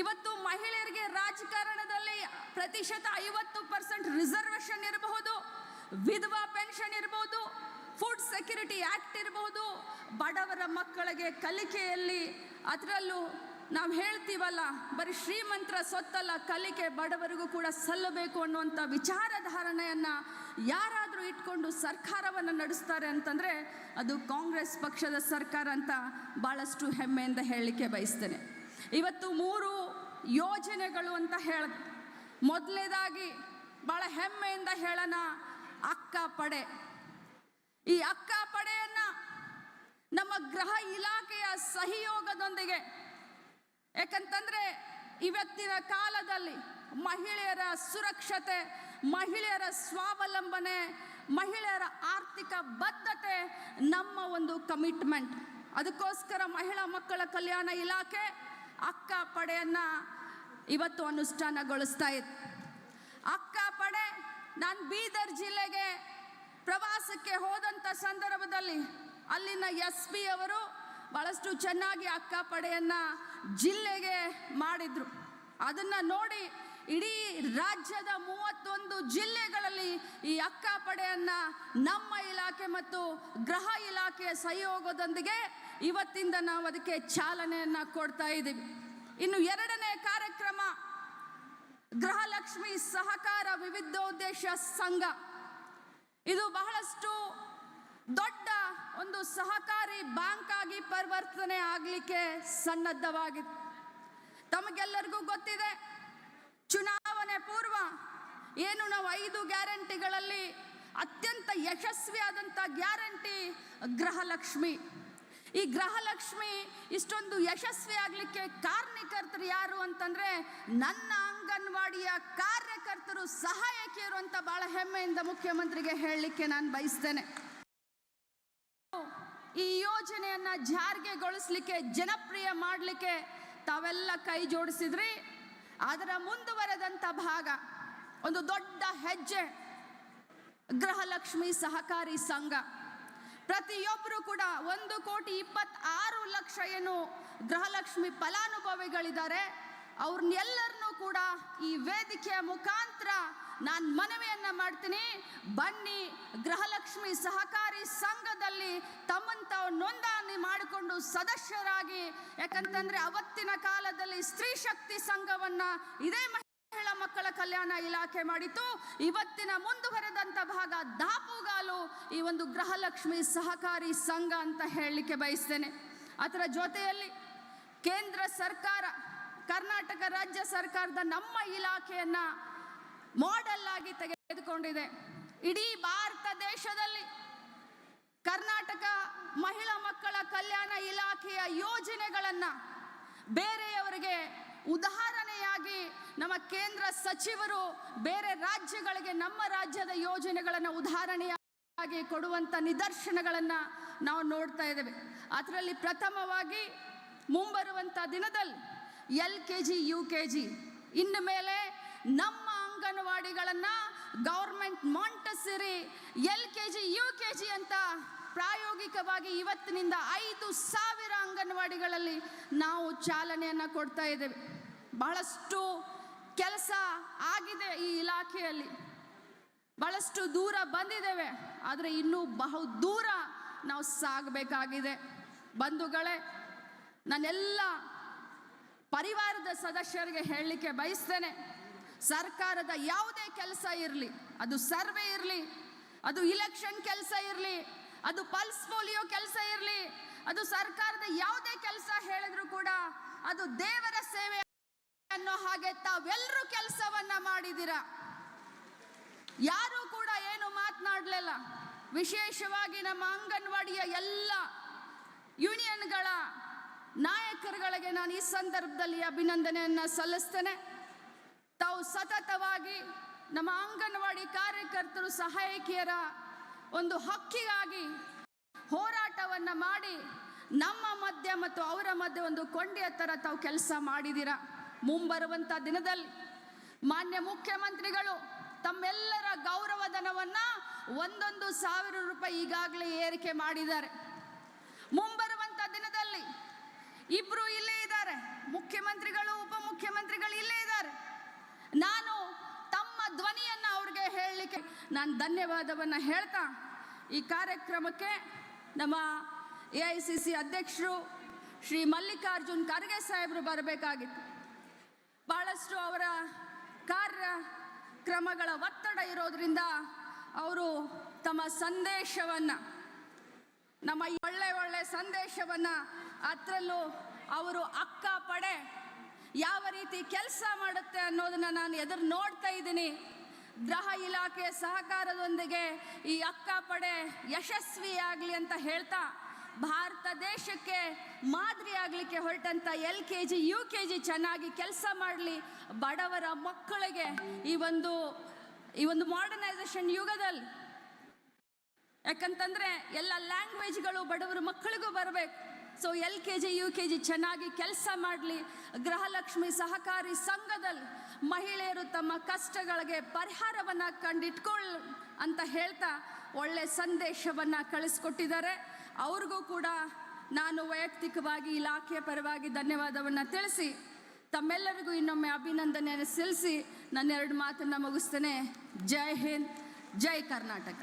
ಇವತ್ತು ಮಹಿಳೆಯರಿಗೆ ರಾಜಕಾರಣದಲ್ಲಿ ಪ್ರತಿಶತ ಐವತ್ತು ಪರ್ಸೆಂಟ್ ರಿಸರ್ವೇಷನ್ ಇರಬಹುದು, ವಿಧವಾ ಪೆನ್ಷನ್ ಇರಬಹುದು, ಫುಡ್ ಸೆಕ್ಯೂರಿಟಿ ಆಕ್ಟ್ ಇರಬಹುದು. ಬಡವರ ಮಕ್ಕಳಿಗೆ ಕಲಿಕೆಯಲ್ಲಿ ಅದರಲ್ಲೂ ನಾವು ಹೇಳ್ತೀವಲ್ಲ, ಬರೀ ಶ್ರೀಮಂತರ ಸೊತ್ತಲ್ಲ, ಕಲಿಕೆ ಬಡವರಿಗೂ ಕೂಡ ಸಲ್ಲಬೇಕು ಅನ್ನುವಂಥ ವಿಚಾರಧಾರಣೆಯನ್ನು ಯಾರಾದರೂ ಇಟ್ಕೊಂಡು ಸರ್ಕಾರವನ್ನು ನಡೆಸ್ತಾರೆ ಅಂತಂದರೆ ಅದು ಕಾಂಗ್ರೆಸ್ ಪಕ್ಷದ ಸರ್ಕಾರ ಅಂತ ಭಾಳಷ್ಟು ಹೆಮ್ಮೆಯಿಂದ ಹೇಳಲಿಕ್ಕೆ ಬಯಸ್ತೇನೆ. ಇವತ್ತು ಮೂರು ಯೋಜನೆಗಳು ಅಂತ ಹೇಳ ಮೊದಲನೇದಾಗಿ ಭಾಳ ಹೆಮ್ಮೆಯಿಂದ ಹೇಳೋಣ ಅಕ್ಕ ಪಡೆ. ಈ ಅಕ್ಕ ಪಡೆಯನ್ನ ನಮ್ಮ ಗೃಹ ಇಲಾಖೆಯ ಸಹಯೋಗದೊಂದಿಗೆ, ಯಾಕಂತಂದರೆ ಇವತ್ತಿನ ಕಾಲದಲ್ಲಿ ಮಹಿಳೆಯರ ಸುರಕ್ಷತೆ, ಮಹಿಳೆಯರ ಸ್ವಾವಲಂಬನೆ, ಮಹಿಳೆಯರ ಆರ್ಥಿಕ ಬದ್ಧತೆ ನಮ್ಮ ಒಂದು ಕಮಿಟ್ಮೆಂಟ್ ಅದಕ್ಕೋಸ್ಕರ ಮಹಿಳಾ ಮಕ್ಕಳ ಕಲ್ಯಾಣ ಇಲಾಖೆ ಅಕ್ಕ ಪಡೆಯನ್ನ ಇವತ್ತು ಅನುಷ್ಠಾನಗೊಳಿಸ್ತಾ ಇದೆ. ಅಕ್ಕ ಪಡೆ ನಾನು ಬೀದರ್ ಜಿಲ್ಲೆಗೆ ಪ್ರವಾಸಕ್ಕೆ ಹೋದಂಥ ಸಂದರ್ಭದಲ್ಲಿ ಅಲ್ಲಿನ ಎಸ್ ಪಿ ಅವರು ಬಹಳಷ್ಟು ಚೆನ್ನಾಗಿ ಅಕ್ಕ ಪಡೆಯನ್ನು ಜಿಲ್ಲೆಗೆ ಮಾಡಿದರು. ಅದನ್ನು ನೋಡಿ ಇಡೀ ರಾಜ್ಯದ ಮೂವತ್ತೊಂದು ಜಿಲ್ಲೆಗಳಲ್ಲಿ ಈ ಅಕ್ಕ ಪಡೆಯನ್ನ ನಮ್ಮ ಇಲಾಖೆ ಮತ್ತು ಗೃಹ ಇಲಾಖೆಯ ಸಹಯೋಗದೊಂದಿಗೆ ಇವತ್ತಿಂದ ನಾವು ಅದಕ್ಕೆ ಚಾಲನೆಯನ್ನ ಕೊಡ್ತಾ ಇದ್ದೀವಿ. ಇನ್ನು ಎರಡನೇ ಕಾರ್ಯಕ್ರಮ, ಗೃಹಲಕ್ಷ್ಮಿ ಸಹಕಾರ ವಿವಿಧೋದ್ದೇಶ ಸಂಘ. ಇದು ಬಹಳಷ್ಟು ದೊಡ್ಡ ಒಂದು ಸಹಕಾರಿ ಬ್ಯಾಂಕ್ ಆಗಿ ಪರಿವರ್ತನೆ ಆಗಲಿಕ್ಕೆ ಸನ್ನದ್ಧವಾಗಿದೆ. ತಮಗೆಲ್ಲರಿಗೂ ಗೊತ್ತಿದೆ ಚುನಾವಣೆ ಪೂರ್ವ ಏನು ನಾವು ಐದು ಗ್ಯಾರಂಟಿಗಳಲ್ಲಿ ಅತ್ಯಂತ ಯಶಸ್ವಿಯಾದಂಥ ಗ್ಯಾರಂಟಿ ಗ್ರಹಲಕ್ಷ್ಮಿ ಈ ಗ್ರಹಲಕ್ಷ್ಮಿ ಇಷ್ಟೊಂದು ಯಶಸ್ವಿ ಆಗಲಿಕ್ಕೆ ಕಾರಣಕರ್ತರು ಯಾರು ಅಂತಂದ್ರೆ ನನ್ನ ಅಂಗನವಾಡಿಯ ಕಾರ್ಯಕರ್ತರು ಸಹಾಯಕಿಯರು ಅಂತ ಭಾಳ ಹೆಮ್ಮೆಯಿಂದ ಮುಖ್ಯಮಂತ್ರಿಗೆ ಹೇಳಲಿಕ್ಕೆ ನಾನು ಬಯಸ್ತೇನೆ. ಈ ಯೋಜನೆಯನ್ನ ಜಾರಿಗೆಗೊಳಿಸ್ಲಿಕ್ಕೆ ಜನಪ್ರಿಯ ಮಾಡಲಿಕ್ಕೆ ತಾವೆಲ್ಲ ಕೈ ಜೋಡಿಸಿದ್ರಿ. ಅದರ ಮುಂದುವರೆದಂಥ ಭಾಗ, ಒಂದು ದೊಡ್ಡ ಹೆಜ್ಜೆ, ಗೃಹಲಕ್ಷ್ಮಿ ಸಹಕಾರಿ ಸಂಘ. ಪ್ರತಿಯೊಬ್ಬರು ಕೂಡ ಒಂದು ಕೋಟಿ ಇಪ್ಪತ್ತಾರು ಲಕ್ಷ ಏನು ಗೃಹಲಕ್ಷ್ಮಿ ಫಲಾನುಭವಿಗಳಿದ್ದಾರೆ. ಅವ್ರನ್ನೆಲ್ಲರನ್ನೂ ಕೂಡ ಈ ವೇದಿಕೆಯ ಮುಖಾಂತರ ನಾನು ಮನವಿಯನ್ನು ಮಾಡ್ತೀನಿ. ಬನ್ನಿ, ಗೃಹಲಕ್ಷ್ಮಿ ಸಹಕಾರಿ ಸಂಘದಲ್ಲಿ ತಮ್ಮನ್ನು ತಾವು ನೋಂದಣಿ ಮಾಡಿಕೊಂಡು ಸದಸ್ಯರಾಗಿ. ಯಾಕಂತಂದ್ರೆ ಅವತ್ತಿನ ಕಾಲದಲ್ಲಿ ಸ್ತ್ರೀ ಶಕ್ತಿ ಸಂಘವನ್ನ ಇದೇ ಮಹಿಳಾ ಮಕ್ಕಳ ಕಲ್ಯಾಣ ಇಲಾಖೆ ಮಾಡಿತು ಇವತ್ತಿನ ಮುಂದುವರೆದಂತ ಭಾಗ ದಾಪುಗಾಲು ಈ ಒಂದು ಗೃಹಲಕ್ಷ್ಮಿ ಸಹಕಾರಿ ಸಂಘ ಅಂತ ಹೇಳಲಿಕ್ಕೆ ಬಯಸ್ತೇನೆ. ಅದರ ಜೊತೆಯಲ್ಲಿ ಕೇಂದ್ರ ಸರ್ಕಾರ, ಕರ್ನಾಟಕ ರಾಜ್ಯ ಸರ್ಕಾರದ ನಮ್ಮ ಇಲಾಖೆಯನ್ನ ಮಾಡೆಲ್ ಆಗಿ ತೆಗೆದುಕೊಂಡಿದೆ. ಇಡೀ ಭಾರತ ದೇಶದಲ್ಲಿ ಕರ್ನಾಟಕ ಮಹಿಳಾ ಮಕ್ಕಳ ಕಲ್ಯಾಣ ಇಲಾಖೆಯ ಯೋಜನೆಗಳನ್ನು ಬೇರೆಯವರಿಗೆ ಉದಾಹರಣೆಯಾಗಿ ನಮ್ಮ ಕೇಂದ್ರ ಸಚಿವರು ಬೇರೆ ರಾಜ್ಯಗಳಿಗೆ ನಮ್ಮ ರಾಜ್ಯದ ಯೋಜನೆಗಳನ್ನು ಉದಾಹರಣೆಯಾಗಿ ಕೊಡುವಂತ ನಿದರ್ಶನಗಳನ್ನು ನಾವು ನೋಡ್ತಾ ಇದ್ದೇವೆ. ಅದರಲ್ಲಿ ಪ್ರಥಮವಾಗಿ ಮುಂಬರುವಂತ ದಿನದಲ್ಲಿ L K G, U K G, ಇನ್ನು ಮೇಲೆ ನಮ್ಮ ಅಂಗನವಾಡಿಗಳನ್ನ government Montessori L K G, U K G ಅಂತ ಪ್ರಾಯೋಗಿಕವಾಗಿ ಇವತ್ತಿನಿಂದ ಐದು ಸಾವಿರ ಅಂಗನವಾಡಿಗಳಲ್ಲಿ ನಾವು ಚಾಲನೆಯನ್ನು ಕೊಡ್ತಾ ಇದ್ದೇವೆ. ಬಹಳಷ್ಟು ಕೆಲಸ ಆಗಿದೆ ಈ ಇಲಾಖೆಯಲ್ಲಿ. ಬಹಳಷ್ಟು ದೂರ ಬಂದಿದ್ದೇವೆ, ಆದರೆ ಇನ್ನೂ ಬಹು ದೂರ ನಾವು ಸಾಗಬೇಕಾಗಿದೆ. ಬಂಧುಗಳೇ ನಾನೆಲ್ಲ ಪರಿವಾರದ ಸದಸ್ಯರಿಗೆ ಹೇಳಲಿಕ್ಕೆ ಬಯಸ್ತೇನೆ. ಸರ್ಕಾರದ ಯಾವುದೇ ಕೆಲಸ ಇರಲಿ, ಅದು ಸರ್ವೆ ಇರಲಿ, ಅದು ಇಲೆಕ್ಷನ್ ಕೆಲಸ ಇರಲಿ, ಅದು ಪಲ್ಸ್ ಪೋಲಿಯೋ ಕೆಲಸ ಇರಲಿ, ಅದು ಸರ್ಕಾರದ ಯಾವುದೇ ಕೆಲಸ ಹೇಳಿದ್ರು ಕೂಡ ಅದು ದೇವರ ಸೇವೆ ಅನ್ನೋ ಹಾಗೆ ತಾವೆಲ್ಲರೂ ಕೆಲಸವನ್ನ ಮಾಡಿದಿರ ಯಾರು ಕೂಡ ಏನು ಮಾತನಾಡಲಿಲ್ಲ. ವಿಶೇಷವಾಗಿ ನಮ್ಮ ಅಂಗನವಾಡಿಯ ಎಲ್ಲ ಯೂನಿಯನ್ಗಳ ನಾಯಕರುಗಳಿಗೆ ನಾನು ಈ ಸಂದರ್ಭದಲ್ಲಿ ಅಭಿನಂದನೆಯನ್ನ ಸಲ್ಲಿಸ್ತೇನೆ. ತಾವು ಸತತವಾಗಿ ನಮ್ಮ ಅಂಗನವಾಡಿ ಕಾರ್ಯಕರ್ತರು, ಸಹಾಯಕಿಯರ ಒಂದು ಹಕ್ಕಿಗಾಗಿ ಹೋರಾಟವನ್ನು ಮಾಡಿ ನಮ್ಮ ಮಧ್ಯೆ ಮತ್ತು ಅವರ ಮಧ್ಯೆ ಒಂದು ಕೊಂಡಿಯ ಥರ ತಾವು ಕೆಲಸ ಮಾಡಿದಿರ? ಮುಂಬರುವಂಥ ದಿನದಲ್ಲಿ ಮಾನ್ಯ ಮುಖ್ಯಮಂತ್ರಿಗಳು ತಮ್ಮೆಲ್ಲರ ಗೌರವಧನವನ್ನ ಒಂದೊಂದು ಸಾವಿರ ರೂಪಾಯಿ ಈಗಾಗಲೇ ಏರಿಕೆ ಮಾಡಿದ್ದಾರೆ. ಮುಂಬರುವಂಥ ದಿನದಲ್ಲಿ ಇಬ್ಬರು ಇಲ್ಲೇ ಇದ್ದಾರೆ. ಮುಖ್ಯಮಂತ್ರಿಗಳು ಉಪಮುಖ್ಯ ಮುಖ್ಯಮಂತ್ರಿಗಳು ಇಲ್ಲೇ ಇದ್ದಾರೆ ನಾನು ತಮ್ಮ ಧ್ವನಿಯನ್ನ ಅವ್ರಿಗೆ ಹೇಳಲಿಕ್ಕೆ ನಾನು ಧನ್ಯವಾದವನ್ನು ಹೇಳ್ತಾ ಈ ಕಾರ್ಯಕ್ರಮಕ್ಕೆ ನಮ್ಮ ಎ ಐ ಸಿ ಸಿ ಅಧ್ಯಕ್ಷರು ಶ್ರೀ ಮಲ್ಲಿಕಾರ್ಜುನ್ ಖರ್ಗೆ ಸಾಹೇಬರು ಬರಬೇಕಾಗಿತ್ತು. ಬಹಳಷ್ಟು ಅವರ ಕಾರ್ಯಕ್ರಮಗಳ ಒತ್ತಡ ಇರೋದರಿಂದ ಅವರು ತಮ್ಮ ಸಂದೇಶವನ್ನು, ನಮ್ಮ ಒಳ್ಳೆ ಒಳ್ಳೆ ಸಂದೇಶವನ್ನು ಅದರಲ್ಲೂ ಅವರು ಅಕ್ಕ ಪಡೆ ಯಾವ ರೀತಿ ಕೆಲಸ ಮಾಡುತ್ತೆ ಅನ್ನೋದನ್ನ ನಾನು ಎದುರು ನೋಡ್ತಾ ಇದ್ದೀನಿ. ಗೃಹ ಇಲಾಖೆ ಸಹಕಾರದೊಂದಿಗೆ ಈ ಅಕ್ಕ ಪಡೆ ಯಶಸ್ವಿಯಾಗಲಿ ಅಂತ ಹೇಳ್ತಾ ಭಾರತ ದೇಶಕ್ಕೆ ಮಾದರಿ ಆಗಲಿಕ್ಕೆ ಹೊರಟಂತ L K G, U K G ಚೆನ್ನಾಗಿ ಕೆಲಸ ಮಾಡಲಿ ಬಡವರ ಮಕ್ಕಳಿಗೆ ಈ ಒಂದು ಈ ಒಂದು ಮಾಡರ್ನೈಸೇಷನ್ ಯುಗದಲ್ಲಿ. ಯಾಕಂತಂದರೆ ಎಲ್ಲ ಲ್ಯಾಂಗ್ವೇಜ್ಗಳು ಬಡವರ ಮಕ್ಕಳಿಗೂ ಬರಬೇಕು. So L K G U K G ಚೆನ್ನಾಗಿ ಕೆಲಸ ಮಾಡಲಿ. ಗೃಹಲಕ್ಷ್ಮಿ ಸಹಕಾರಿ ಸಂಘದಲ್ಲಿ ಮಹಿಳೆಯರು ತಮ್ಮ ಕಷ್ಟಗಳಿಗೆ ಪರಿಹಾರವನ್ನು ಕಂಡಿಟ್ಕೊಳ್ಳ ಅಂತ ಹೇಳ್ತಾ ಒಳ್ಳೆ ಸಂದೇಶವನ್ನು ಕಳಿಸ್ಕೊಟ್ಟಿದ್ದಾರೆ. ಅವ್ರಿಗೂ ಕೂಡ ನಾನು ವೈಯಕ್ತಿಕವಾಗಿ ಇಲಾಖೆಯ ಪರವಾಗಿ ಧನ್ಯವಾದವನ್ನು ತಿಳಿಸಿ, ತಮ್ಮೆಲ್ಲರಿಗೂ ಇನ್ನೊಮ್ಮೆ ಅಭಿನಂದನೆಯನ್ನು ಸಲ್ಲಿಸಿ, ನನ್ನೆರಡು ಮಾತನ್ನು ಮುಗಿಸ್ತೇನೆ. ಜೈ ಹಿಂದ್, ಜೈ ಕರ್ನಾಟಕ.